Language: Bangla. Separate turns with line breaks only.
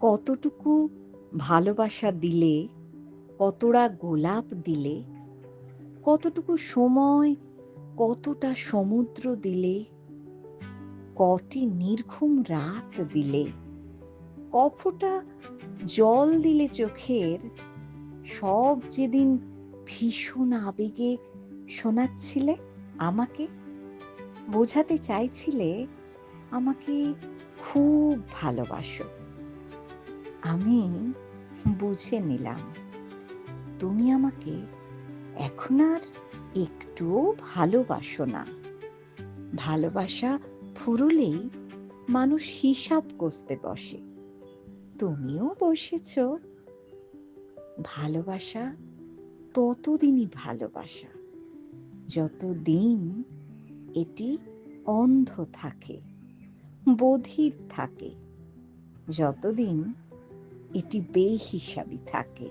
কতটুকু ভালোবাসা দিলে, কতটা গোলাপ দিলে, কতটুকু সময়, কতটা সমুদ্র দিলে, কটি নির্ঘুম রাত দিলে, কফটা জল দিলে চোখের, সব যেদিন ভীষণ আবেগে শোনাচ্ছিলে আমাকে, বোঝাতে চাইছিলে, আমাকে খুব ভালোবাসো। আমি বুঝে নিলাম। তুমি আমাকে এখন আর একটুও ভালোবাসো না। ভালোবাসা ফুরুলেই মানুষ হিসাব কষতে বসে। তুমিও বসেছ। ভালোবাসা ততদিনই ভালোবাসা। যতদিন এটি অন্ধ থাকে, বধির থাকে, যতদিন এটি বেহিসাবি থাকে।